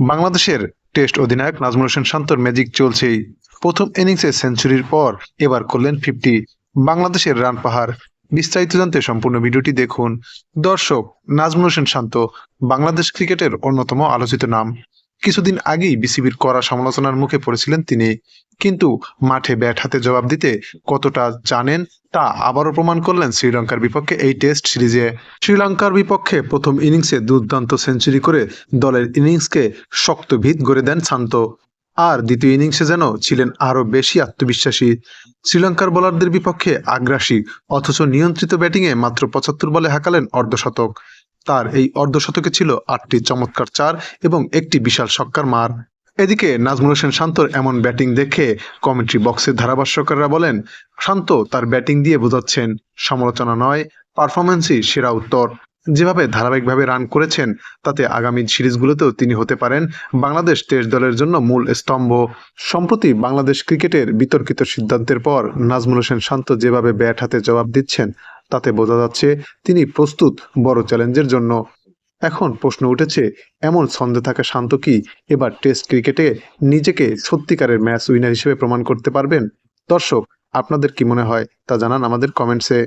বাংলাদেশের টেস্ট অধিনায়ক নাজমুল হোসেন শান্তর ম্যাজিক চলছেই। প্রথম ইনিংসে সেঞ্চুরির পর এবার করলেন ফিফটি বাংলাদেশের রান পাহাড়। বিস্তারিত জানতে সম্পূর্ণ ভিডিওটি দেখুন। দর্শক, নাজমুল হোসেন শান্ত বাংলাদেশ ক্রিকেটের অন্যতম আলোচিত নাম। কিছুদিন আগেই বিসিবির কড়া সমালোচনার মুখে পড়েছিলেন তিনি। কিন্তু মাঠে ব্যাট হাতে জবাব দিতে কতটা জানেন তা আবারও প্রমাণ করলেন শ্রীলঙ্কার বিপক্ষে এই টেস্ট সিরিজে। শ্রীলঙ্কার বিপক্ষে প্রথম ইনিংসে দুর্দান্ত সেঞ্চুরি করে দলের ইনিংসকে শক্ত ভিত গড়ে দেন শান্ত। আর দ্বিতীয় ইনিংসে যেন ছিলেন আরও বেশি আত্মবিশ্বাসী। শ্রীলঙ্কার বোলারদের বিপক্ষে আগ্রাসী, অথচ নিয়ন্ত্রিত ব্যাটিংয়ে মাত্র পঁচাত্তর বলে হাঁকালেন অর্ধশতক। তার এই অর্ধশতকে ছিল আটটি চমৎকার চার এবং একটি বিশাল ছক্কার মার। এদিকে নাজমুল হোসেন শান্তর এমন ব্যাটিং দেখে কমেন্ট্রি বক্সের ধারাভাষ্যকাররা বলেন, শান্ত তার ব্যাটিং দিয়ে বোঝাচ্ছেন, সমালোচনা নয় পারফরমেন্সই সেরা উত্তর। যেভাবে ধারাবাহিকভাবে রান করেছেন, তাতে আগামী সিরিজগুলোতেও তিনি হতে পারেন বাংলাদেশ টেস্ট দলের জন্য মূল স্তম্ভ। সম্প্রতি বাংলাদেশ ক্রিকেটের বিতর্কিত সিদ্ধান্তের পর নাজমুল হোসেন শান্ত যেভাবে ব্যাট হাতে জবাব দিচ্ছেন, তাতে বোঝা যাচ্ছে তিনি প্রস্তুত বড় চ্যালেঞ্জের জন্য। এখন প্রশ্ন উঠেছে, এমন ছন্দে থাকা শান্ত কি এবার টেস্ট ক্রিকেটে নিজেকে সত্যিকারের ম্যাচ উইনার হিসেবে প্রমাণ করতে পারবেন? দর্শক, আপনাদের কি মনে হয় তা জানান আমাদের কমেন্টসে।